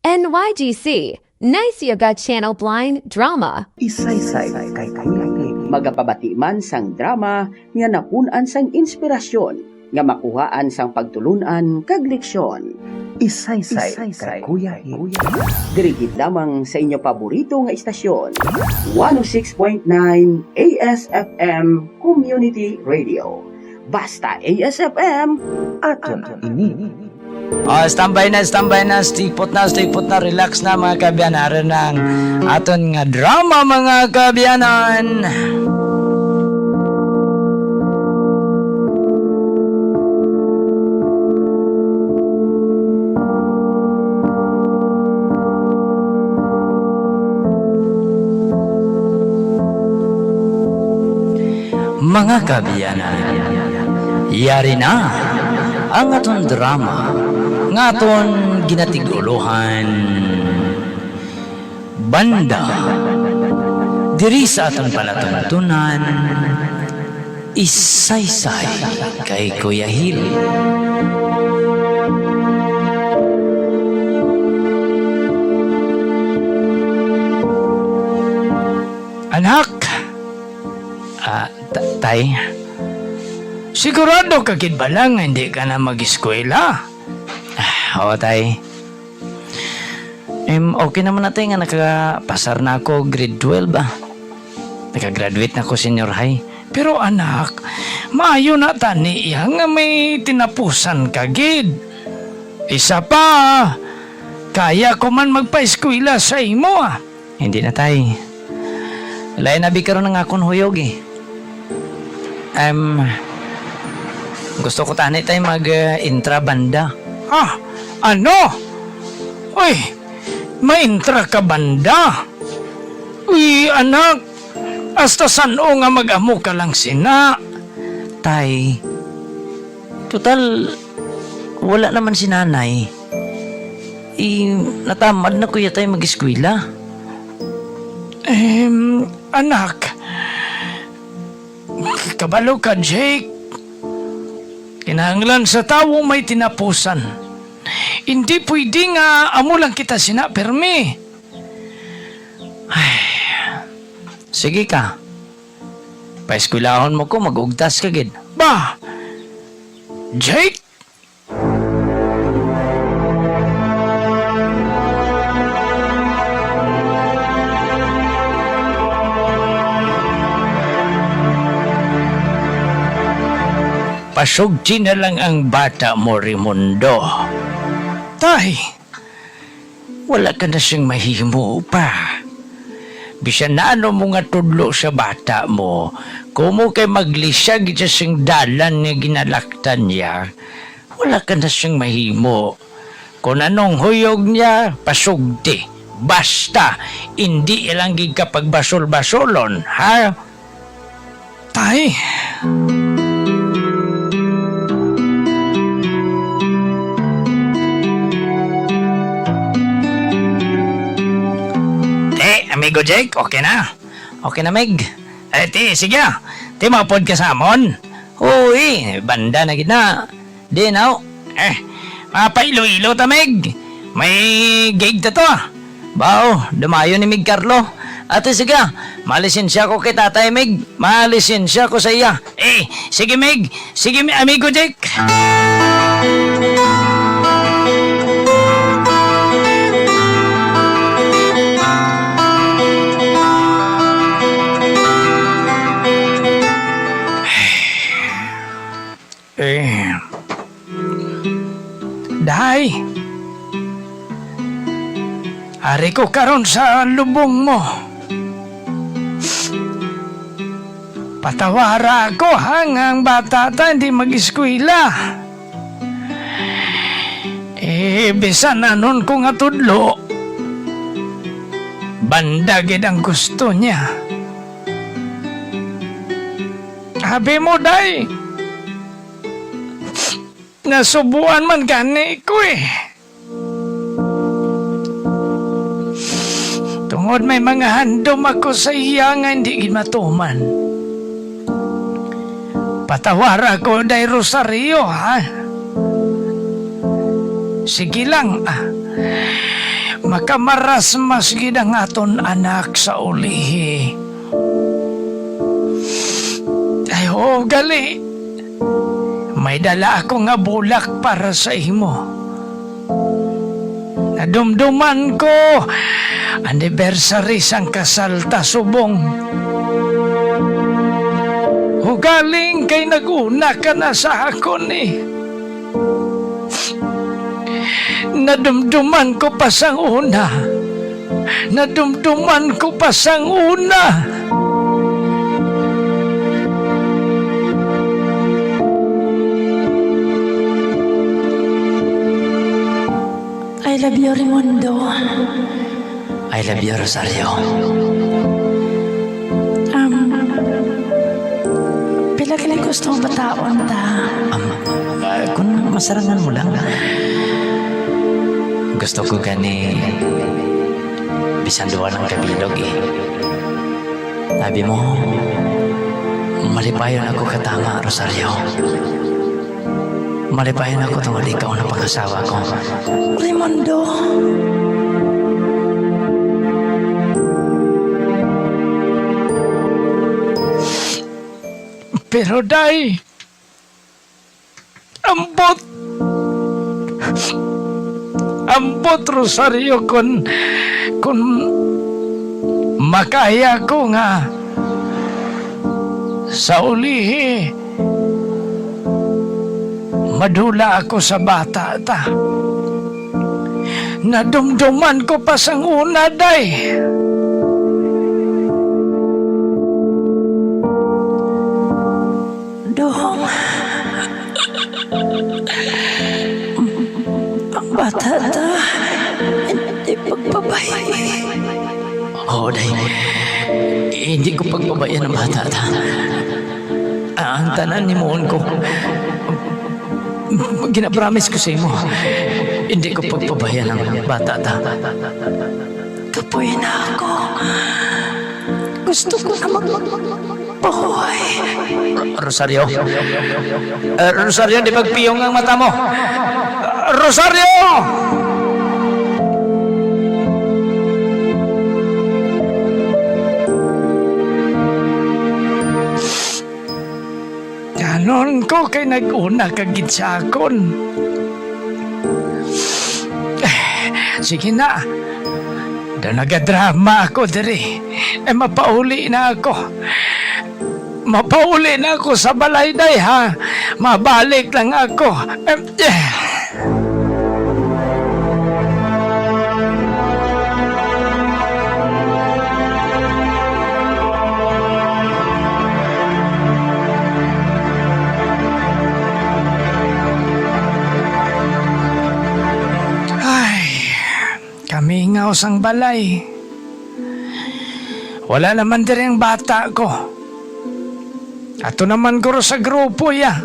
NYGC, Nice Yoga Channel Blind Drama. Isaysay kay Kuya Hil. magapabati man sang drama nga napunan sang inspirasyon nga makuhaan sang pagtulunan kag leksyon. Isaysay kay Kuya Hil. Dirigid lamang sa inyo paborito nga istasyon. 106.9 ASFM Community Radio. Basta ASFM, Aton ini. Oh, standby na, standby na, stay put na, stay put na, relax na mga kabyanan ng aton nga drama mga kabyanan. Mga kabyanan, yari na ang aton drama nga aton ginatiguluhan banda. Diri sa aton palatuntunan isaysay kay Kuya Hil Anak Ah, ta- tay Sigurado ka kid ba lang hindi ka na mag-eskwela? Ah, Oo, tay. Em, okay naman natin nga nakapasar na ako grade 12 ba? Nakagraduate na ako senior high. Pero anak, maayo na tani iya nga may tinapusan ka gid. Isa pa, kaya ko man magpa-eskwela sa imo ah. Hindi na tay. Lain na karon ng akong huyog eh. Um, gusto ko tani tayo mag-intra banda. Ah, ano? Uy, ma-intra ka banda? Uy, anak, hasta saan o nga mag-amo ka lang sina? Tay, total, wala naman si nanay. I, natamad na kuya tayo mag-eskwela. Em, anak, kabalo ka, Jake. Kinahanglan sa tao may tinapusan. Hindi pwede nga amo lang kita sinapermi. Ay, sige ka. Paeskwelahon mo ko, magugtas ka gid. Ba! Jake! Pasugti na lang ang bata mo, Raimundo. Tay, wala ka na siyang mahimo pa. Bisan na ano mo nga tudlo sa bata mo, kumo kay maglisyag sa siyang dalan nga ginalaktan niya, wala ka na siyang mahimo. Kung anong huyog niya, pasugti. Basta, hindi ilang gig kapag basol-basolon, ha? Tay, amigo Jake, okay na? Okay na, Meg? Eh, te, sige. Te, mapod ka sa amon. Uy, banda na gina. Di, now. Eh, mapailo-ilo ta, Meg. May gig ta to, ah. Bao, dumayo ni Meg Carlo. Ate, sige, malisensya ko kay tatay, Meg. Malisensya ko sa iya. Eh, sige, Meg. Sige, amigo Jake. Ari ko karon sa lubong mo. Patawara ako hangang bata ta hindi mag-eskwela. Eh, bisan na nun ko nga tudlo. Banda gid ang gusto niya. Habi mo, day. Nasubuan man gani ko eh. Tungod may mga handom ako sa iya nga hindi gid matuman. Patawara ko day Rosario ha. Sige lang ah. makamaras mas gid ang aton anak sa ulihi. Ay, oh, gali. May dala ako nga bulak para sa imo. Nadumduman ko anniversary sang kasal ta subong. Hugaling kay naguna ka na sa akon eh. Nadumduman ko pa sang una. Nadumduman ko pa sang una. I love you, Raimundo. I love you, Rosario. Um, pila kailan gusto mo bataon ta? Um, ah, kung masarangan mo lang, gusto ko gani bisan duwa ng kabilog eh. Sabi mo, malipayon ako katama, Rosario. Malipayon ako tungkol ikaw na pangasawa ko. Raimundo. Pero day, ambot, ambot Rosario kun, kun makaya ko nga sa ulihi, madula ako sa bata ta. Nadumduman ko pa sang una, day. Ang bata ta. Hindi pagpabay. Oo, day. Hindi ko pagbabayan ng bata ta. Ah, Ang tanan ni Moon ko. Ginapromise ko sa imo. Hindi ko pagbabayan ng bata ta. Kapoy na ako. Gusto ko na magpahuay. Rosario. Eh, Rosario, di magpiyong ang mata mo. Rosario! Ganon ko kay nag-una kagid sa akon. Sige na. Da nagadrama ako diri. Eh mapauli na ako. Mapauli na ako sa balay day ha. Mabalik lang ako. Eh, eh. Nga sang balay. Wala naman din ang bata ko. Ato naman guro sa grupo ya.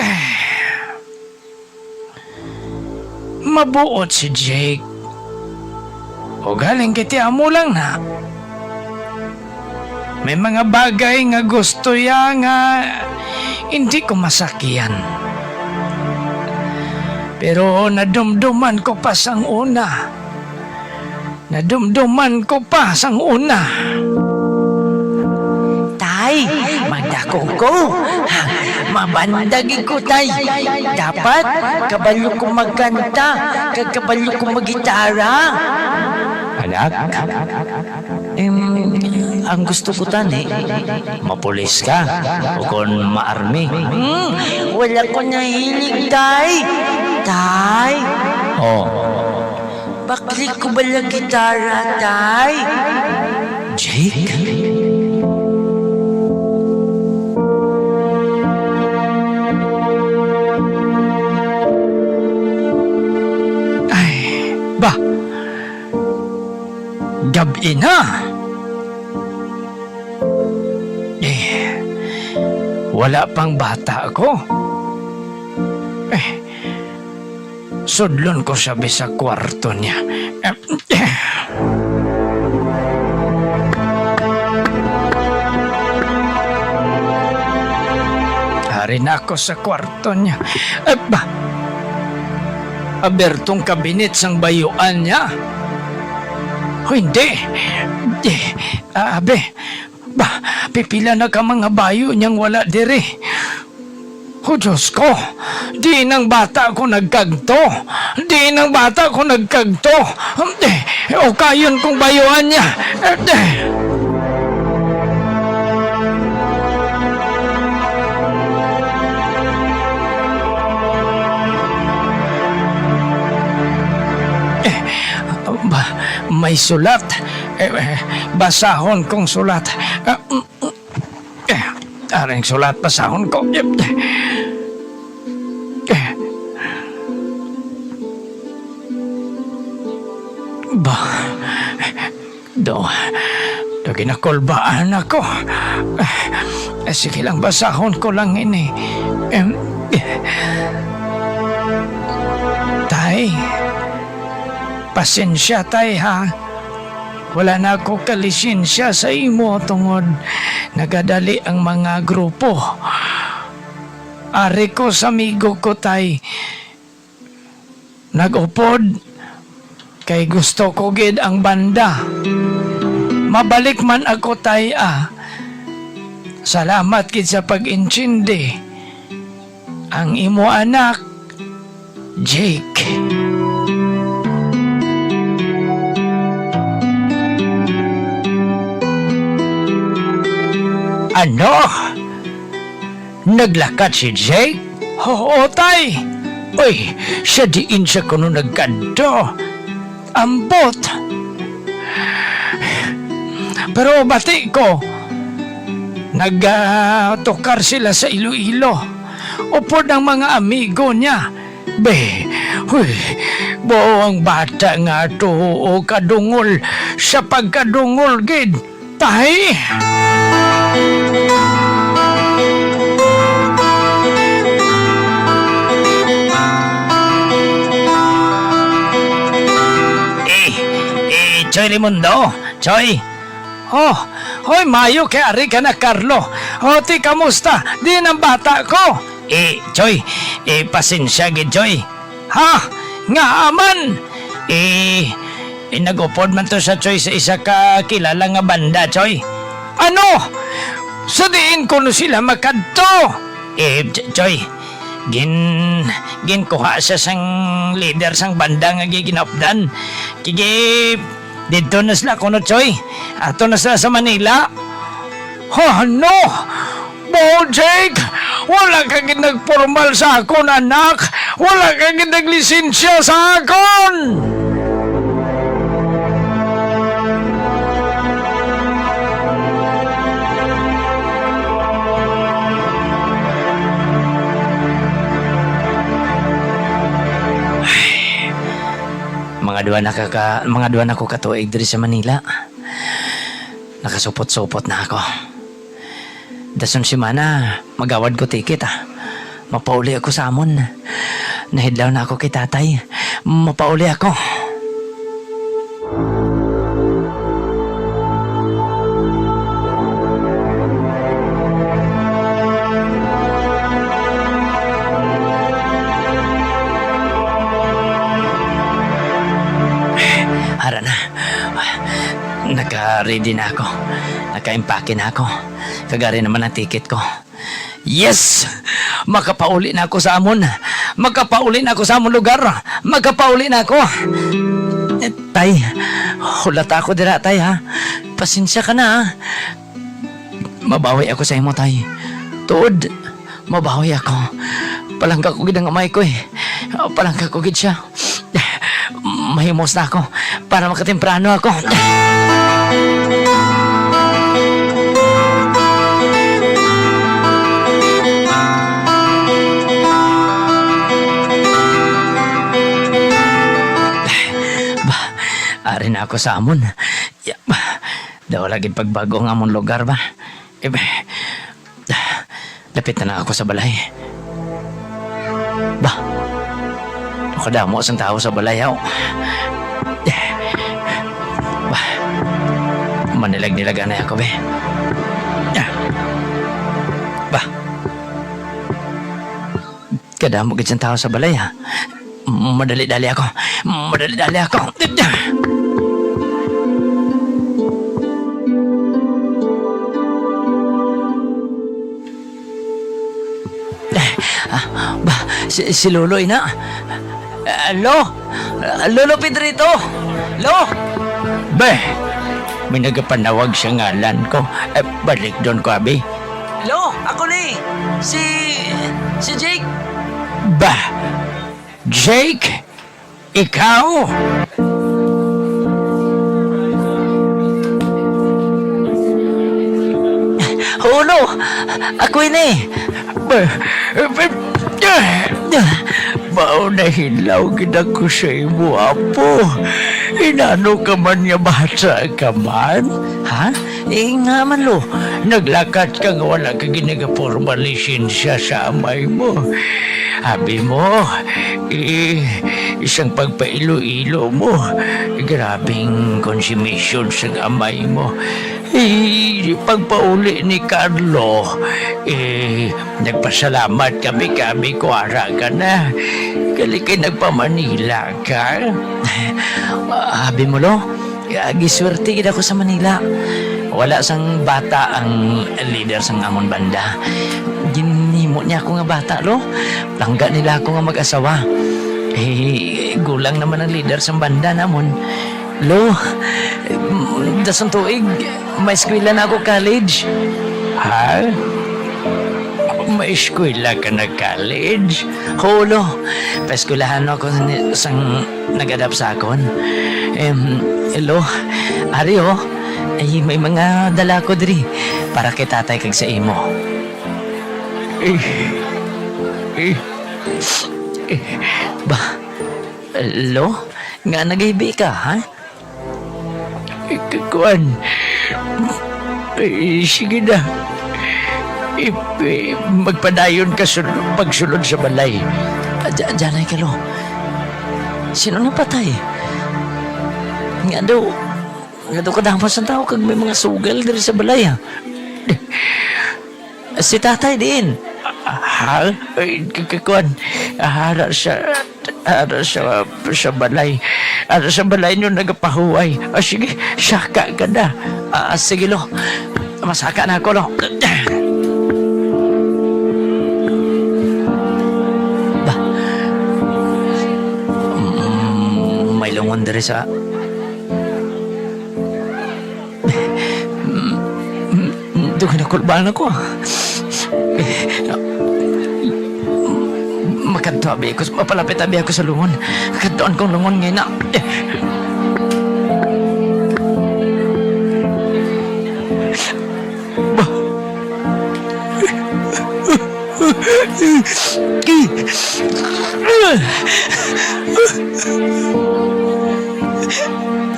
Eh. Mabuot si Jake. O galing kiti amo lang na. May mga bagay nga gusto ya nga hindi ko masakyan. Pero nadumduman ko pa sang una. Nadumduman ko pa sang una. Tay, mandako ko. Ha, Mabandagi ko, tay. Dapat, kabalyo ko magkanta, kag kabalyo ko magitara. Anak, Em, ang gusto ko tani, mapulis ka o kung maarmi. hmm, wala ko nahilig, tay. Tay, Oh, bakli ko bala gitara, tay? Jake? Ay, ba? Gabi na. Eh, wala pang bata ako. Sudlon ko sabi sa kwarto niya. Hari ako sa kwarto niya. Eh, ba? abertong kabinet sang bayuan niya. O hindi. Di, ah, abe, ba, pipila na ka mga bayo niyang wala dire. O Diyos ko, di nang bata ko nagkagto. Di nang bata ko nagkagto. O kayon kong bayuan niya. Eh. Ba, may sulat. Eh, eh, basahon kong sulat. Ah, mm, mm. Eh, aring sulat, basahon ko. Eh, eh. Ba, do, do ginakulbaan ako. Eh, sige lang, basahon ko lang ini. Eh. Tay, Pasensya tay ha. Wala na ako kalisensya sa imo tungod nagadali ang mga grupo. Ari ko sa amigo ko tay. Nagupod kay gusto ko gid ang banda. Mabalik man ako tay ah. Salamat gid sa pag-intindi. Ang imo anak, Jake. Ano? Naglakad si Jake? Oo, tay. Uy, siya diin siya kuno nagkado. Ambot. Pero bati ko, nagtukar sila sa Iloilo. Upod ng mga amigo niya. Be, huy, buong bata nga to o kadungol sa pagkadungol gid. Tay! Eh, Choy Limundo, Choy. Oh, hoy Mayo kay ari ka na Carlo. Oh, ti kamusta? Di ng bata ko. Eh, Choy, eh pasensya gid Choy. Ha? Nga aman. Eh, eh nagupod man to sa Choy sa isa ka kilala nga banda, Choy. Ano? Sa diin ko no sila makadto. Eh, Ch- Choy, gin gin kuha siya sang leader sang banda nga giginapdan kigi dito na sila kuno choy. Ato na sila sa Manila. Ha no! Bo Jake wala ka gid nagpormal sa akon anak. Wala ka gid naglisensya sa akon mga duwa na kaka, mga duwa na ko katuig diri sa Manila. Nakasupot-supot na ako. Dason si Mana, magawad ko ticket ah. Mapauli ako sa amon. Nahidlaw na ako kay tatay. Mapauli ako. Naka-ready na ako. Naka-impake na ako. Kagari naman ang ticket ko. Yes! Makapauli na ako sa amon. Makapauli na ako sa amon lugar. Makapauli na ako. Eh, tay, hulat ako dira, tay, ha? Pasensya ka na, ha? Mabawi ako sa imo, tay. Tuod, mabawi ako. Palangka ko gid ang amay ko, eh. Palangka ko gid siya. Mahimos na ako para makatemprano ako. Ba, ari na ako sa amon. Ya, ba, daw lagi pagbago ang amon lugar ba? Eh, ba, lapit na na ako sa balay. Ba, nakadamo ang tao sa balayaw. Ba, manilag-nilagan na ako, be. Ah. Ba, kadamo gid tao sa balay, ha? Madali-dali ako. Madali-dali ako. Ah, ba, si, si Loloy na. Alo? Lolo Pedrito? Lo? Be, may nagapanawag sa ngalan ko. Eh, balik doon ko, abi. Lo, ako ni. Si... si Jake. Ba, Jake? Ikaw? Hulo! Ako ini! Mao na hilaw gina ko sa imo, apo. Inano ka man niya bata ka man? Ha? Eh nga man lo. Naglakat ka nga wala ka ginagaporma lisensya sa amay mo. Habi mo, eh, isang pagpailo-ilo mo. Grabing consumption sa amay mo. Eh, pagpauli ni Carlo, eh, nagpasalamat kami kami ko ka na. Kali kay nagpamanila ka. Abi mo lo. Agi swerte gid ako sa Manila. Wala sang bata ang leader sang amon banda. Ginimo niya ako nga bata lo. Langga nila ako nga mag-asawa. Eh, gulang naman ang leader sang banda namon. Lo, dasang tuig, may eskwela na ako college. Ha? May eskwela ka na college? Holo, paeskulahan ako sang nagadap sa akon. Em, hello, ari oh, ay may mga dala ko diri para kay tatay kag sa imo. Eh, eh, Ba, hello, nga naghibi ka, ha? Ikakuan. Eh, sige na. Eh, eh, magpadayon ka sul- pagsulod sa balay. Diyan, ay kalo. Sino napatay? Nga daw, nga daw kadamos ang tao kag may mga sugal diri sa balay, ha? Si tatay din. Ha? Eh, Kakakuan. Hara sa... Hara sa, sa balay. Hara sa balay nyo nagapahuway. Ah, sige, saka ka na. Ah, sige lo. Masaka na ako lo. Ba? Mm, may lungon diri sa... Mm, Dugan na kulbahan ako. Makanto abi ako, mapalapit abi ako sa lungon. Kantoan kong lungon ngayon na.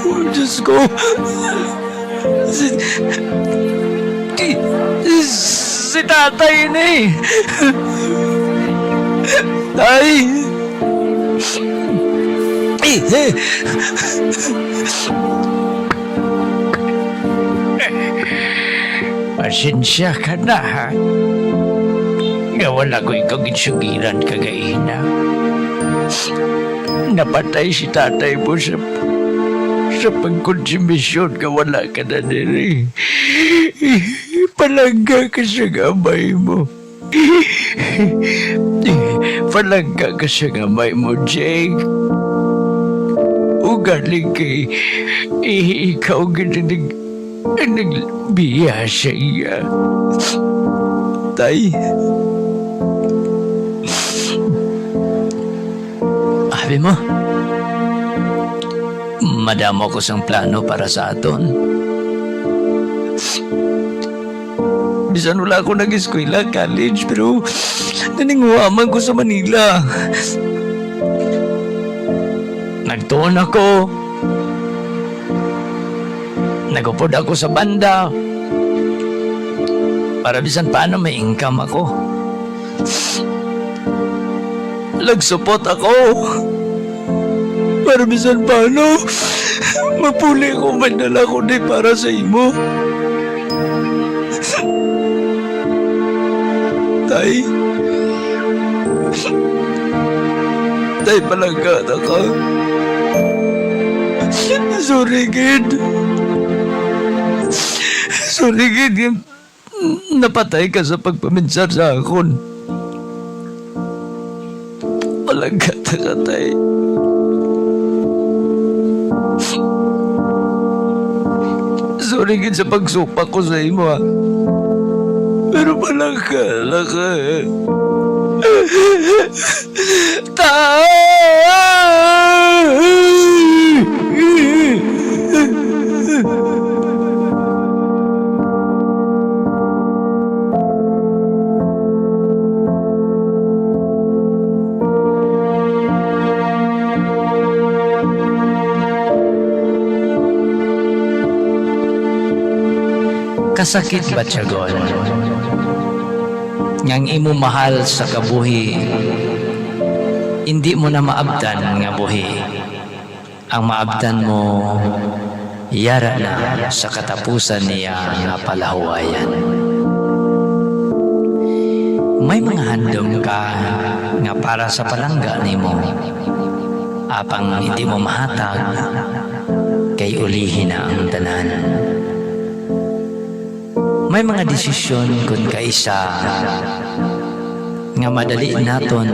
Oh, Diyos ko. Si, si tatay na eh. Tay. Eh, eh. Pasensya ka na, ha? Nga wala ko ikaw ginsugiran kagaina. Napatay si tatay mo sa sa pagkonsumisyon ka wala ka na diri. Palangga ka sa gamay mo. Palangga ka sa gamay mo, Jake. Ugaling kay eh, ikaw ginanig nagbiya sa iya. Tay. Abi mo. Madamo ko sang plano para sa aton. Bisan wala ako nag-eskwela, college, pero naninguaman ko sa Manila. Nagtuon ako. Nagupod ako sa banda. Para bisan paano may income ako. Nagsupot ako. Para bisan paano, mapuli ko mandala ko di para sa imo. Tay. Tay palangga na ka. Sorry, kid. Sorry, kid. Napatay ka sa pagpaminsar sa akon. Palangga na ka, tay. Sorry, kid, sa pagsupa ko sa imo, ha. Pero palangga na ka, eh. Kasakit ba tiyagon? Ngang imo mahal sa kabuhi, hindi mo na maabdan nga buhi. Ang maabdan mo, yara na sa katapusan niya nga palahuwayan. May mga handom ka nga para sa palangga nimo. Apang hindi mo mahatag, kay ulihin na ang tanan. May mga desisyon kun kaisa nga madali naton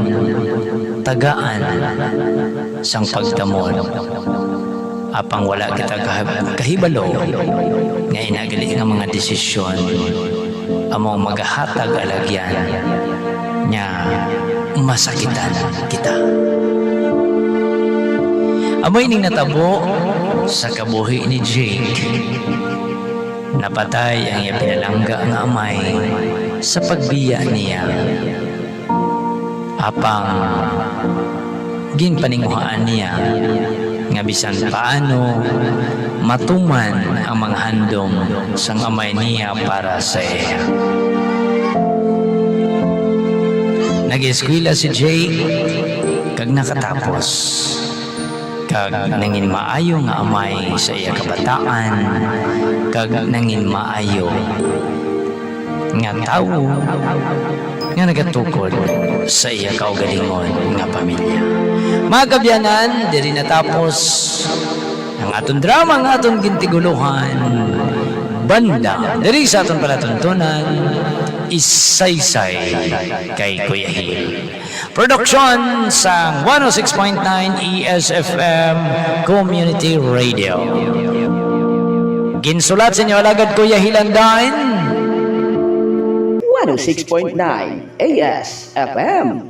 tagaan sang pagdamon apang wala kita kahib- kahibalo. Nga inagali nga mga desisyon among magahatag alagyan nya masakitan kita. Amoy ning natabo sa kabuhi ni Jake Napatay ang iya pinalangga nga amay sa pagbiya niya. Apang ginpaninguhaan niya nga bisan paano matuman ang mga handom sang amay niya para sa iya. Nag-eskwela si Jake kag nakatapos kag nangin maayo nga amay sa iya kabataan kag nangin maayo nga tawo nga nagatukod sa iya kaugalingon nga pamilya. Mga kabyanan, diri natapos ang aton drama nga aton gintiguluhan banda diri sa aton palatuntunan isaysay kay Kuya Hil. Production sa 106.9 ESFM Community Radio. Ginsulat sa inyo alagad Kuya Hilandain. 106.9 AS FM